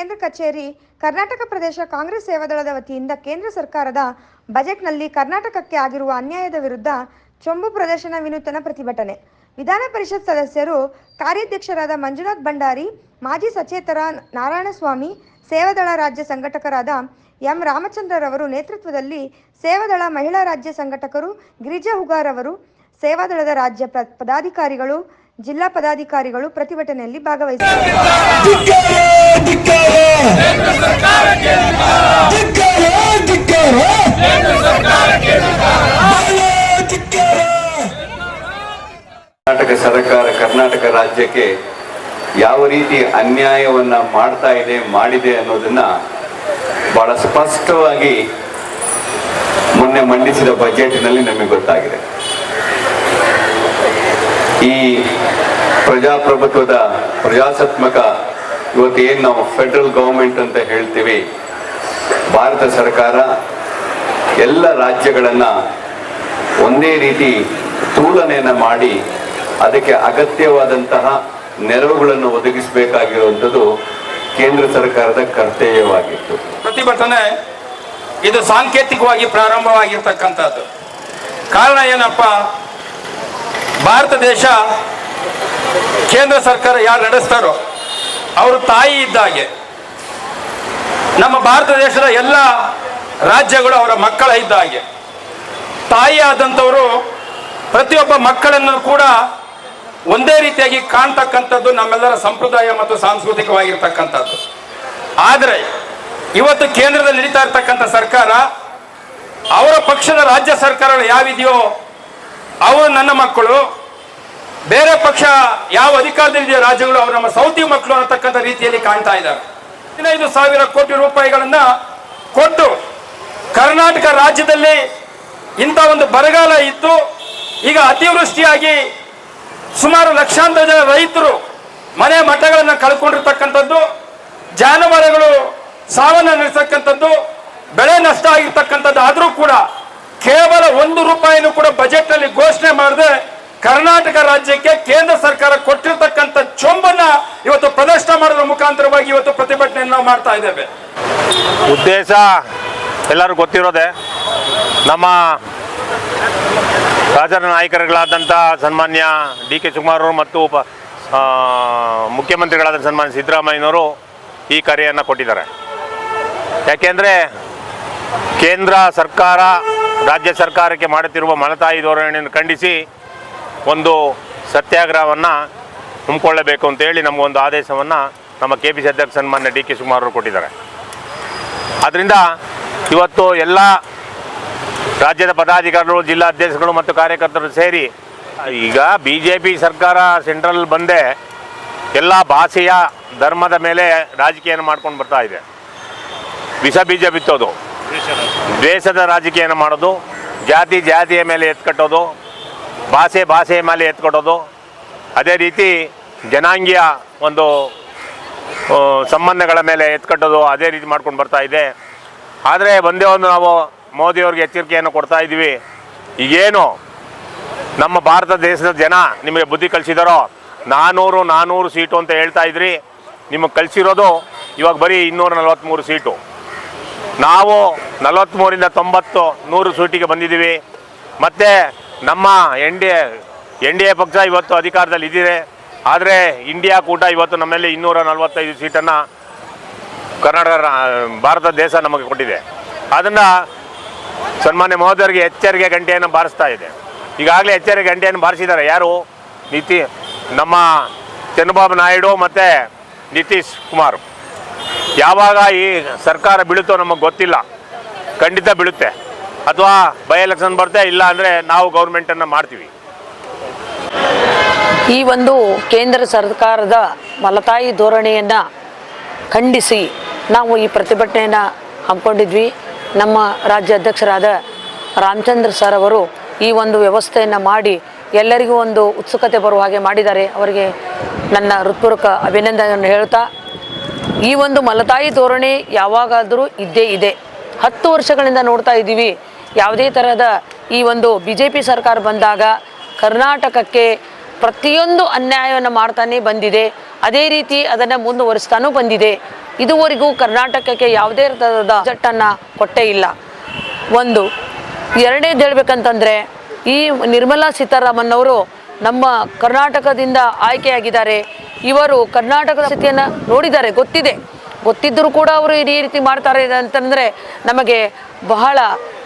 ಕೇಂದ್ರ ಕಚೇರಿ ಕರ್ನಾಟಕ ಪ್ರದೇಶ ಕಾಂಗ್ರೆಸ್ ಸೇವಾದಳದ ವತಿಯಿಂದ ಕೇಂದ್ರ ಸರ್ಕಾರದ ಬಜೆಟ್ನಲ್ಲಿ ಕರ್ನಾಟಕಕ್ಕೆ ಆಗಿರುವ ಅನ್ಯಾಯದ ವಿರುದ್ಧ ಚೊಂಬು ಪ್ರದರ್ಶನ ವಿನೂತನ ಪ್ರತಿಭಟನೆ. ವಿಧಾನ ಪರಿಷತ್ ಸದಸ್ಯರು ಕಾರ್ಯಾಧ್ಯಕ್ಷರಾದ ಮಂಜುನಾಥ್ ಭಂಡಾರಿ, ಮಾಜಿ ಸಚೇತರ ನಾರಾಯಣಸ್ವಾಮಿ ಸೇವಾದಳ ರಾಜ್ಯ ಸಂಘಟಕರಾದ ಎಂ ರಾಮಚಂದ್ರರವರು ನೇತೃತ್ವದಲ್ಲಿ ಸೇವಾದಳ ಮಹಿಳಾ ರಾಜ್ಯ ಸಂಘಟಕರು, ಗಿರಿಜಾ ಹುಗಾರವರು ಸೇವಾದಳದ ರಾಜ್ಯ ಪದಾಧಿಕಾರಿಗಳು ಜಿಲ್ಲಾ ಪದಾಧಿಕಾರಿಗಳು ಪ್ರತಿಭಟನೆಯಲ್ಲಿ ಭಾಗವಹಿಸಿದರು ಕರ್ನಾಟಕ ಸರ್ಕಾರ ಕರ್ನಾಟಕ ರಾಜ್ಯಕ್ಕೆ ಯಾವ ರೀತಿ ಅನ್ಯಾಯವನ್ನ ಮಾಡ್ತಾ ಇದೆ, ಮಾಡಿದೆ ಅನ್ನೋದನ್ನ ಬಹಳ ಸ್ಪಷ್ಟವಾಗಿ ಮೊನ್ನೆ ಮಂಡಿಸಿದ ಬಜೆಟ್ನಲ್ಲಿ ನಮಗೆ ಗೊತ್ತಾಗಿದೆ. ಈ ಪ್ರಜಾಪ್ರಭುತ್ವದ ಪ್ರಜಾಸತ್ಮಕ ಇವತ್ತು ಏನು ನಾವು ಫೆಡರಲ್ ಗೌರ್ಮೆಂಟ್ ಅಂತ ಹೇಳ್ತೀವಿ, ಭಾರತ ಸರ್ಕಾರ ಎಲ್ಲ ರಾಜ್ಯಗಳನ್ನು ಒಂದೇ ರೀತಿ ತೂಲನೆಯನ್ನು ಮಾಡಿ ಅದಕ್ಕೆ ಅಗತ್ಯವಾದಂತಹ ನೆರವುಗಳನ್ನು ಒದಗಿಸಬೇಕಾಗಿರುವಂಥದ್ದು ಕೇಂದ್ರ ಸರ್ಕಾರದ ಕರ್ತವ್ಯವಾಗಿತ್ತು. ಪ್ರತಿಭಟನೆ ಇದು ಸಾಂಕೇತಿಕವಾಗಿ ಪ್ರಾರಂಭವಾಗಿರ್ತಕ್ಕಂಥದ್ದು. ಕಾರಣ ಏನಪ್ಪ? ಭಾರತ ದೇಶ ಕೇಂದ್ರ ಸರ್ಕಾರ ಯಾರು ನಡೆಸ್ತಾರೋ ಅವರು ತಾಯಿ ಇದ್ದಾಗೆ ನಮ್ಮ ಭಾರತ ದೇಶದ ಎಲ್ಲ ರಾಜ್ಯಗಳು ಅವರ ಮಕ್ಕಳ ಇದ್ದಾಗೆ ತಾಯಿ ಆದಂಥವರು ಪ್ರತಿಯೊಬ್ಬ ಮಕ್ಕಳನ್ನು ಕೂಡ ಒಂದೇ ರೀತಿಯಾಗಿ ಕಾಣ್ತಕ್ಕಂಥದ್ದು ನಮ್ಮೆಲ್ಲರ ಸಂಪ್ರದಾಯ ಮತ್ತು ಸಾಂಸ್ಕೃತಿಕವಾಗಿರ್ತಕ್ಕಂಥದ್ದು. ಆದರೆ ಇವತ್ತು ಕೇಂದ್ರದಲ್ಲಿ ನಡೀತಾ ಇರ್ತಕ್ಕಂಥ ಸರ್ಕಾರ ಅವರ ಪಕ್ಷದ ರಾಜ್ಯ ಸರ್ಕಾರಗಳು ಯಾವಿದೆಯೋ ಅವರು ನನ್ನ ಮಕ್ಕಳು, ಬೇರೆ ಪಕ್ಷ ಯಾವ ಅಧಿಕಾರದಲ್ಲಿದೆಯೋ ರಾಜ್ಯಗಳು ಅವರು ನಮ್ಮ ಸೌತಿ ಮಕ್ಕಳು ಅನ್ನತಕ್ಕಂಥ ರೀತಿಯಲ್ಲಿ ಕಾಣ್ತಾ ಇದ್ದಾರೆ. ಹದಿನೈದು ಸಾವಿರ ಕೋಟಿ ರೂಪಾಯಿಗಳನ್ನ ಕೊಟ್ಟು ಕರ್ನಾಟಕ ರಾಜ್ಯದಲ್ಲಿ ಇಂಥ ಒಂದು ಬರಗಾಲ ಇತ್ತು. ಈಗ ಅತಿವೃಷ್ಟಿಯಾಗಿ ಸುಮಾರು ಲಕ್ಷಾಂತರ ಜನ ರೈತರು ಮನೆ ಮಠಗಳನ್ನು ಕಳ್ಕೊಂಡಿರ್ತಕ್ಕಂಥದ್ದು, ಜಾನುವಾರುಗಳು ಸಾವನ್ನ ನಡೆಸತಕ್ಕಂಥದ್ದು, ಬೆಳೆ ನಷ್ಟ ಆಗಿರ್ತಕ್ಕಂಥದ್ದು ಆದರೂ ಕೂಡ ಕೇವಲ ಒಂದು ರೂಪಾಯಿನೂ ಕೂಡ ಬಜೆಟ್ನಲ್ಲಿ ಘೋಷಣೆ ಮಾಡದೆ ಕರ್ನಾಟಕ ರಾಜ್ಯಕ್ಕೆ ಕೇಂದ್ರ ಸರ್ಕಾರ ಕೊಟ್ಟಿರ್ತಕ್ಕಂಥ ಚೊಂಬನ್ನ ಇವತ್ತು ಪ್ರದರ್ಶನ ಮಾಡೋದ್ರ ಮುಖಾಂತರವಾಗಿ ಇವತ್ತು ಪ್ರತಿಭಟನೆಯನ್ನು ನಾವು ಮಾಡ್ತಾ ಇದ್ದೇವೆ. ಉದ್ದೇಶ ಎಲ್ಲರೂ ಗೊತ್ತಿರೋದೆ, ನಮ್ಮ ರಾಜರ ನಾಯಕರುಗಳಾದಂಥ ಸನ್ಮಾನ್ಯ ಡಿ ಕೆ ಶಿವಕುಮಾರ್ ಮತ್ತು ಉಪ ಮುಖ್ಯಮಂತ್ರಿಗಳಾದ ಸನ್ಮಾನ್ಯ ಸಿದ್ದರಾಮಯ್ಯನವರು ಈ ಕರೆಯನ್ನು ಕೊಟ್ಟಿದ್ದಾರೆ. ಯಾಕೆಂದರೆ ಕೇಂದ್ರ ಸರ್ಕಾರ, ರಾಜ್ಯ ಸರ್ಕಾರಕ್ಕೆ ಮಾಡುತ್ತಿರುವ ಮಲತಾಯಿ ಧೋರಣೆಯನ್ನು ಖಂಡಿಸಿ ಒಂದು ಸತ್ಯಾಗ್ರಹವನ್ನು ಹಮ್ಮಿಕೊಳ್ಳಬೇಕು ಅಂತೇಳಿ ನಮಗೊಂದು ಆದೇಶವನ್ನು ನಮ್ಮ ಕೆ ಪಿ ಸಿ ಅಧ್ಯಕ್ಷ ಸನ್ಮಾನ್ಯ ಡಿ ಕೆ ಶಿವಕುಮಾರ್ ಅವರು ಕೊಟ್ಟಿದ್ದಾರೆ. ಆದ್ದರಿಂದ ಇವತ್ತು ಎಲ್ಲ ರಾಜ್ಯದ ಪದಾಧಿಕಾರಿಗಳು ಜಿಲ್ಲಾಧ್ಯಕ್ಷಗಳು ಮತ್ತು ಕಾರ್ಯಕರ್ತರು ಸೇರಿ ಈಗ ಬಿ ಜೆ ಪಿ ಸರ್ಕಾರ ಸೆಂಟ್ರಲ್ ಬಂದೇ ಎಲ್ಲ ಭಾಷೆಯ ಧರ್ಮದ ಮೇಲೆ ರಾಜಕೀಯನ ಮಾಡ್ಕೊಂಡು ಬರ್ತಾ ಇದೆ. ವಿಷ ಬೀಜ ಬಿತ್ತೋದು, ದ್ವೇಷದ ರಾಜಕೀಯನ ಮಾಡೋದು, ಜಾತಿ ಜಾತಿಯ ಮೇಲೆ ಎತ್ಕಟ್ಟೋದು ಭಾಷೆ ಭಾಷೆ ಮೇಲೆ ಎತ್ಕೊಡೋದು. ಅದೇ ರೀತಿ ಜನಾಂಗೀಯ ಒಂದು ಸಂಬಂಧಗಳ ಮೇಲೆ ಎತ್ಕಟ್ಟೋದು ಅದೇ ರೀತಿ ಮಾಡ್ಕೊಂಡು ಬರ್ತಾ ಇದೆ. ಆದರೆ ಒಂದೇ ಒಂದು ನಾವು ಮೋದಿಯವ್ರಿಗೆ ಎಚ್ಚರಿಕೆಯನ್ನು ಕೊಡ್ತಾ ಇದ್ದೀವಿ. ಈಗೇನು ನಮ್ಮ ಭಾರತ ದೇಶದ ಜನ ನಿಮಗೆ ಬುದ್ಧಿ ಕಲಿಸಿದಾರೋ ನಾನ್ನೂರು ನಾನ್ನೂರು ಸೀಟು ಅಂತ ಹೇಳ್ತಾ ಇದ್ರಿ. ನಿಮಗೆ ಕಲಿಸಿರೋದು ಇವಾಗ ಬರೀ ಇನ್ನೂರ ನಲವತ್ತ್ಮೂರು ಸೀಟು. ನಾವು ನಲವತ್ತ್ಮೂರಿಂದ ತೊಂಬತ್ತು, ನೂರು ಸೀಟಿಗೆ ಬಂದಿದ್ದೀವಿ. ಮತ್ತು ನಮ್ಮ N D A, N D A ಪಕ್ಷ ಇವತ್ತು ಅಧಿಕಾರದಲ್ಲಿ ಇದ್ದಿದೆ ಆದರೆ ಇಂಡಿಯಾ ಕೂಟ ಇವತ್ತು ನಮ್ಮಲ್ಲಿ ಇನ್ನೂರ ನಲವತ್ತೈದು ಸೀಟನ್ನು ಕರ್ನಾಟಕ ಭಾರತ ದೇಶ ನಮಗೆ ಕೊಟ್ಟಿದೆ. ಅದನ್ನು ಸನ್ಮಾನ್ಯ ಮಹೋದಯರಿಗೆ ಎಚ್ಚರಿಕೆ ಗಂಟೆಯನ್ನು ಬಾರಿಸ್ತಾ ಇದೆ. ಈಗಾಗಲೇ ಎಚ್ಚರಿಕೆ ಗಂಟೆಯನ್ನು ಬಾರಿಸಿದ್ದಾರೆ. ಯಾರು? ನಿತಿ, ನಮ್ಮ ಚಂದ್ರಬಾಬು ನಾಯ್ಡು ಮತ್ತು ನಿತೀಶ್ ಕುಮಾರ್. ಯಾವಾಗ ಈ ಸರ್ಕಾರ ಬೀಳುತ್ತೋ ನಮಗೆ ಗೊತ್ತಿಲ್ಲ. ಖಂಡಿತ ಬೀಳುತ್ತೆ. ಅಥವಾ ಬೈ ಎಲೆಕ್ಷನ್ ಬರುತ್ತೆ ಇಲ್ಲ ಅಂದರೆ ನಾವು ಗೌರ್ಮೆಂಟನ್ನು ಮಾಡ್ತೀವಿ. ಈ ಒಂದು ಕೇಂದ್ರ ಸರ್ಕಾರದ ಮಲತಾಯಿ ಧೋರಣೆಯನ್ನು ಖಂಡಿಸಿ ನಾವು ಈ ಪ್ರತಿಭಟನೆಯನ್ನು ಹಮ್ಮಿಕೊಂಡಿದ್ವಿ. ನಮ್ಮ ರಾಜ್ಯ ಅಧ್ಯಕ್ಷರಾದ ರಾಮಚಂದ್ರ ಸರ್ ಅವರು ಈ ಒಂದು ವ್ಯವಸ್ಥೆಯನ್ನು ಮಾಡಿ ಎಲ್ಲರಿಗೂ ಒಂದು ಉತ್ಸುಕತೆ ಬರುವ ಹಾಗೆ ಮಾಡಿದ್ದಾರೆ. ಅವರಿಗೆ ನನ್ನ ಹೃತ್ಪೂರ್ವಕ ಅಭಿನಂದನೆಯನ್ನು ಹೇಳ್ತಾ, ಈ ಒಂದು ಮಲತಾಯಿ ಧೋರಣೆ ಯಾವಾಗಾದರೂ ಇದ್ದೇ ಇದೆ. ಹತ್ತು ವರ್ಷಗಳಿಂದ ನೋಡ್ತಾ ಇದ್ದೀವಿ. ಯಾವುದೇ ತರಹದ ಈ ಒಂದು ಬಿ ಜೆ ಪಿ ಸರ್ಕಾರ ಬಂದಾಗ ಕರ್ನಾಟಕಕ್ಕೆ ಪ್ರತಿಯೊಂದು ಅನ್ಯಾಯವನ್ನು ಮಾಡ್ತಾನೆ ಬಂದಿದೆ. ಅದೇ ರೀತಿ ಅದನ್ನು ಮುಂದುವರಿಸ್ತಾನೂ ಬಂದಿದೆ. ಇದುವರೆಗೂ ಕರ್ನಾಟಕಕ್ಕೆ ಯಾವುದೇ ಥರದ ಬಜೆಟನ್ನು ಕೊಟ್ಟೇ ಇಲ್ಲ. ಒಂದು, ಎರಡನೇದು ಹೇಳ್ಬೇಕಂತಂದರೆ ಈ ನಿರ್ಮಲಾ ಸೀತಾರಾಮನ್ ಅವರು ನಮ್ಮ ಕರ್ನಾಟಕದಿಂದ ಆಯ್ಕೆಯಾಗಿದ್ದಾರೆ. ಇವರು ಕರ್ನಾಟಕದ ಸ್ಥಿತಿಯನ್ನು ನೋಡಿದ್ದಾರೆ, ಗೊತ್ತಿದೆ. ಗೊತ್ತಿದ್ದರೂ ಕೂಡ ಅವರು ಇದೇ ರೀತಿ ಮಾಡ್ತಾರೆ ಅಂತಂದರೆ ನಮಗೆ ಬಹಳ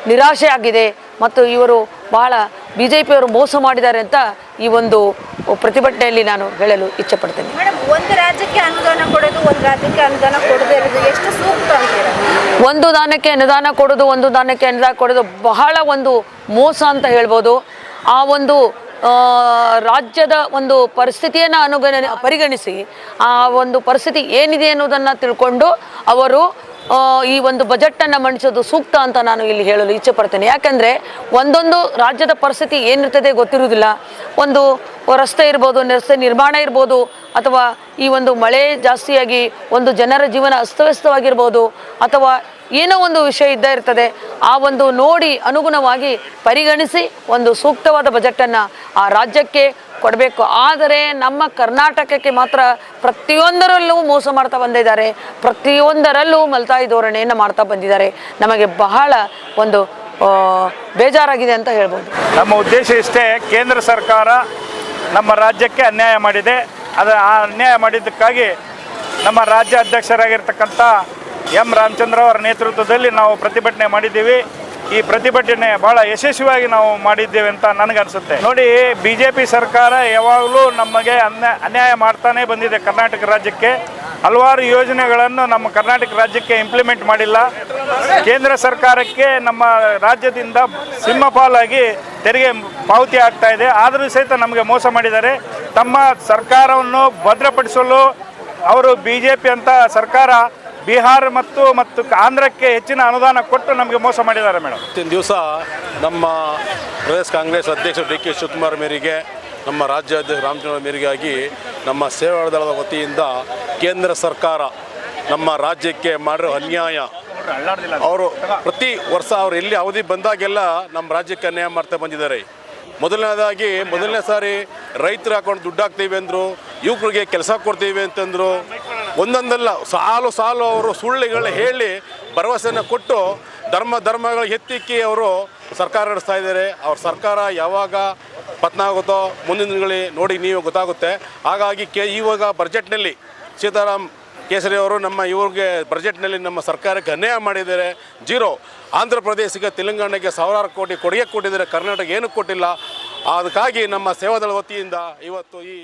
ನಿರಾಶೆ ಆಗಿದೆ ಮತ್ತು ಇವರು ಬಹಳ ಬಿ ಜೆ ಪಿಯವರು ಮೋಸ ಮಾಡಿದ್ದಾರೆ ಅಂತ ಈ ಒಂದು ಪ್ರತಿಭಟನೆಯಲ್ಲಿ ನಾನು ಹೇಳಲು ಇಚ್ಛೆಪಡ್ತೇನೆ. ಪಡ್ತೇನೆ ಒಂದು ರಾಜ್ಯಕ್ಕೆ ಅನುದಾನ ಕೊಡೋದು ಒಂದು ರಾಜ್ಯಕ್ಕೆ ಅನುದಾನ ಕೊಡದೇ ಇರೋದು ಎಷ್ಟು ಸೂಕ್ತ ಒಂದು ದಾನಕ್ಕೆ ಅನುದಾನ ಕೊಡೋದು ಒಂದು ದಾನಕ್ಕೆ ಅನುದಾನ ಕೊಡೋದು ಬಹಳ ಒಂದು ಮೋಸ ಅಂತ ಹೇಳ್ಬೋದು. ಆ ಒಂದು ರಾಜ್ಯದ ಒಂದು ಪರಿಸ್ಥಿತಿಯನ್ನು ಅನುಗಣ ಪರಿಗಣಿಸಿ ಆ ಒಂದು ಪರಿಸ್ಥಿತಿ ಏನಿದೆ ಅನ್ನೋದನ್ನು ತಿಳ್ಕೊಂಡು ಅವರು ಈ ಒಂದು ಬಜೆಟನ್ನು ಮಂಡಿಸೋದು ಸೂಕ್ತ ಅಂತ ನಾನು ಇಲ್ಲಿ ಹೇಳಲು ಇಚ್ಛೆ ಪಡ್ತೇನೆ. ಯಾಕೆಂದರೆ ಒಂದೊಂದು ರಾಜ್ಯದ ಪರಿಸ್ಥಿತಿ ಏನಿರ್ತದೆ ಗೊತ್ತಿರುವುದಿಲ್ಲ. ಒಂದು ರಸ್ತೆ ಇರ್ಬೋದು, ರಸ್ತೆ ನಿರ್ಮಾಣ ಇರ್ಬೋದು, ಅಥವಾ ಈ ಒಂದು ಮಳೆ ಜಾಸ್ತಿಯಾಗಿ ಒಂದು ಜನರ ಜೀವನ ಅಸ್ತವ್ಯಸ್ತವಾಗಿರ್ಬೋದು, ಅಥವಾ ಏನೋ ಒಂದು ವಿಷಯ ಇದ್ದ ಇರ್ತದೆ, ಆ ಒಂದು ನೋಡಿ ಅನುಗುಣವಾಗಿ ಪರಿಗಣಿಸಿ ಒಂದು ಸೂಕ್ತವಾದ ಬಜೆಟನ್ನು ಆ ರಾಜ್ಯಕ್ಕೆ ಕೊಡಬೇಕು. ಆದರೆ ನಮ್ಮ ಕರ್ನಾಟಕಕ್ಕೆ ಮಾತ್ರ ಪ್ರತಿಯೊಂದರಲ್ಲೂ ಮೋಸ ಮಾಡ್ತಾ ಬಂದಿದ್ದಾರೆ. ಪ್ರತಿಯೊಂದರಲ್ಲೂ ಮಲ್ತಾಯಿ ಧೋರಣೆಯನ್ನು ಮಾಡ್ತಾ ಬಂದಿದ್ದಾರೆ. ನಮಗೆ ಬಹಳ ಒಂದು ಬೇಜಾರಾಗಿದೆ ಅಂತ ಹೇಳ್ಬೋದು. ನಮ್ಮ ಉದ್ದೇಶ ಇಷ್ಟೇ, ಕೇಂದ್ರ ಸರ್ಕಾರ ನಮ್ಮ ರಾಜ್ಯಕ್ಕೆ ಅನ್ಯಾಯ ಮಾಡಿದೆ. ಅದು, ಆ ಅನ್ಯಾಯ ಮಾಡಿದ್ದಕ್ಕಾಗಿ ನಮ್ಮ ರಾಜ್ಯ ಅಧ್ಯಕ್ಷರಾಗಿರ್ತಕ್ಕಂಥ ಎಂ ರಾಮಚಂದ್ರ ಅವರ ನೇತೃತ್ವದಲ್ಲಿ ನಾವು ಪ್ರತಿಭಟನೆ ಮಾಡಿದ್ದೀವಿ. ಈ ಪ್ರತಿಭಟನೆ ಬಹಳ ಯಶಸ್ವಿಯಾಗಿ ನಾವು ಮಾಡಿದ್ದೇವೆ ಅಂತ ನನಗನ್ಸುತ್ತೆ. ನೋಡಿ ಬಿ ಜೆ ಪಿ ಸರ್ಕಾರ ಯಾವಾಗಲೂ ನಮಗೆ ಅನ್ಯಾಯ ಮಾಡ್ತಾನೆ ಬಂದಿದೆ ಕರ್ನಾಟಕ ರಾಜ್ಯಕ್ಕೆ. ಹಲವಾರು ಯೋಜನೆಗಳನ್ನು ನಮ್ಮ ಕರ್ನಾಟಕ ರಾಜ್ಯಕ್ಕೆ ಇಂಪ್ಲಿಮೆಂಟ್ ಮಾಡಿಲ್ಲ. ಕೇಂದ್ರ ಸರ್ಕಾರಕ್ಕೆ ನಮ್ಮ ರಾಜ್ಯದಿಂದ ಸಿಂಹಪಾಲಾಗಿ ತೆರಿಗೆ ಪಾವತಿ ಆಗ್ತಾ ಇದೆ. ಆದರೂ ಸಹಿತ ನಮಗೆ ಮೋಸ ಮಾಡಿದ್ದಾರೆ. ತಮ್ಮ ಸರ್ಕಾರವನ್ನು ಭದ್ರಪಡಿಸಲು ಅವರು ಬಿ ಜೆ ಪಿ ಅಂತ ಸರ್ಕಾರ ಬಿಹಾರ ಮತ್ತು ಮತ್ತು ಆಂಧ್ರಕ್ಕೆ ಹೆಚ್ಚಿನ ಅನುದಾನ ಕೊಟ್ಟು ನಮಗೆ ಮೋಸ ಮಾಡಿದ್ದಾರೆ ಮೇಡಮ್. ಇವತ್ತಿನ ದಿವಸ ನಮ್ಮ ಪ್ರದೇಶ ಕಾಂಗ್ರೆಸ್ ಅಧ್ಯಕ್ಷ ಡಿ ಕೆ ಶಿವಕುಮಾರ್ ಮೇರೆಗೆ, ನಮ್ಮ ರಾಜ್ಯ ಅಧ್ಯಕ್ಷ ರಾಮಚಂದ್ರ ಮೇರಿಗಾಗಿ ನಮ್ಮ ಸೇವಾ ದಳದ ವತಿಯಿಂದ ಕೇಂದ್ರ ಸರ್ಕಾರ ನಮ್ಮ ರಾಜ್ಯಕ್ಕೆ ಮಾಡಿರೋ ಅನ್ಯಾಯ. ಅವರು ಪ್ರತಿ ವರ್ಷ ಅವರು ಎಲ್ಲಿ ಅವಧಿ ಬಂದಾಗೆಲ್ಲ ನಮ್ಮ ರಾಜ್ಯಕ್ಕೆ ಅನ್ಯಾಯ ಮಾಡ್ತಾ ಬಂದಿದ್ದಾರೆ. ಮೊದಲನೇದಾಗಿ, ಮೊದಲನೇ ಸಾರಿ ರೈತರು ಹಾಕೊಂಡು ದುಡ್ಡು ಹಾಕ್ತೀವಿ ಅಂದರು, ಯುವಕರಿಗೆ ಕೆಲಸ ಕೊಡ್ತೀವಿ ಅಂತಂದರು ಒಂದೊಂದಲ್ಲ, ಸಾಲು ಸಾಲು ಅವರು ಸುಳ್ಳುಗಳು ಹೇಳಿ ಭರವಸೆಯನ್ನು ಕೊಟ್ಟು ಧರ್ಮ ಧರ್ಮಗಳ ಎತ್ತಿಕ್ಕಿ ಅವರು ಸರ್ಕಾರ ನಡೆಸ್ತಾ ಇದ್ದಾರೆ. ಅವ್ರ ಸರ್ಕಾರ ಯಾವಾಗ ಪತನ ಆಗುತ್ತೋ ಮುಂದಿನ ದಿನಗಳಲ್ಲಿ ನೋಡಿ ನೀವು ಗೊತ್ತಾಗುತ್ತೆ. ಹಾಗಾಗಿ ಕೆ, ಇವಾಗ ಬಜೆಟ್ನಲ್ಲಿ ಸೀತಾರಾಮ್ ಕೇಸರಿ ಅವರು ನಮ್ಮ ಇವ್ರಿಗೆ ಬಜೆಟ್ನಲ್ಲಿ ನಮ್ಮ ಸರ್ಕಾರಕ್ಕೆ ಅನ್ಯಾಯ ಮಾಡಿದ್ದಾರೆ. ಜೀರೋ. ಆಂಧ್ರ ಪ್ರದೇಶಕ್ಕೆ ತೆಲಂಗಾಣಕ್ಕೆ ಸಾವಿರಾರು ಕೋಟಿ ಕೊಡುಗೆ ಕೊಟ್ಟಿದ್ದಾರೆ. ಕರ್ನಾಟಕ ಏನೂ ಕೊಟ್ಟಿಲ್ಲ. ಅದಕ್ಕಾಗಿ ನಮ್ಮ ಸೇವಾದಳ ವತಿಯಿಂದ ಇವತ್ತು ಈ